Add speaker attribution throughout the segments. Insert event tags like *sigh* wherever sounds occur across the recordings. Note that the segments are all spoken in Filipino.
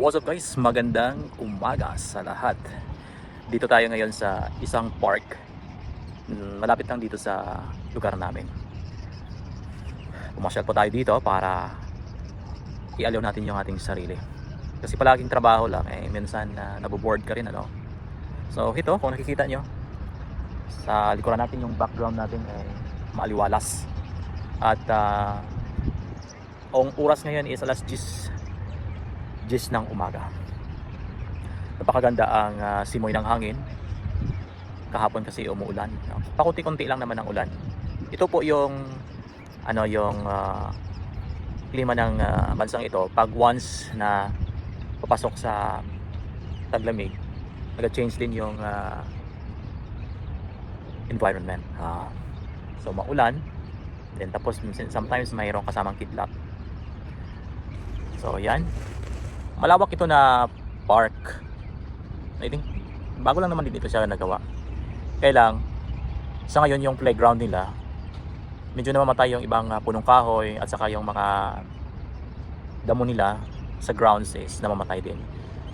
Speaker 1: What's up guys? Magandang umaga sa lahat. Dito tayo ngayon sa isang park. Malapit lang dito sa lugar namin. Pumasyal po tayo dito para ialiw natin yung ating sarili. Kasi palaging trabaho lang eh minsan na naboboard ka rin ano. So ito kung nakikita nyo sa likuran natin yung background natin ay maaliwalas. At ah, ang oras ngayon is alas 10 10 ng umaga. Napakaganda ang ah, simoy ng hangin. Kahapon kasi umuulan. Pakunti-kunti lang naman ang ulan. Ito po yung ano yung ah, klima ng ah, bansang ito pag once na papasok sa taglamig nag-change din yung ah, environment. Ah, so maulan then tapos sometimes mayroong kasamang kidlat. So yan, malawak ito na park. I think, bago lang naman din ito siya nagawa. Kaya lang, sa ngayon yung playground nila, medyo namamatay yung ibang ah, punong kahoy at saka yung mga damo nila sa grounds is namamatay din.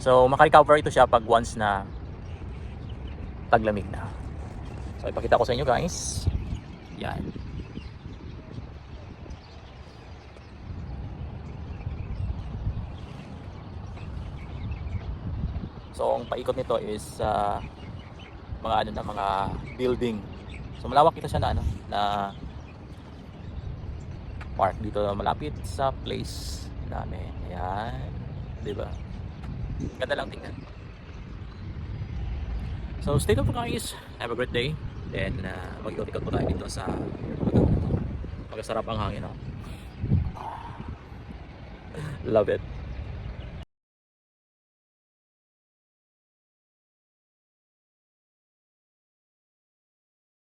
Speaker 1: So, makarecover ito siya pag once na taglamig na. So, ipakita ko sa inyo guys. Yan. So ang paikot nito is ah, mga ano na mga building. So malawak ito siya na ano na park dito malapit sa place namin. Ayan. 'Di ba? Ganda lang tingnan. So stay tuned guys. Have a great day. Then uh, mag-ikot-ikot po tayo dito sa. Pagkasarap ang hangin. Oh. *laughs* Love it.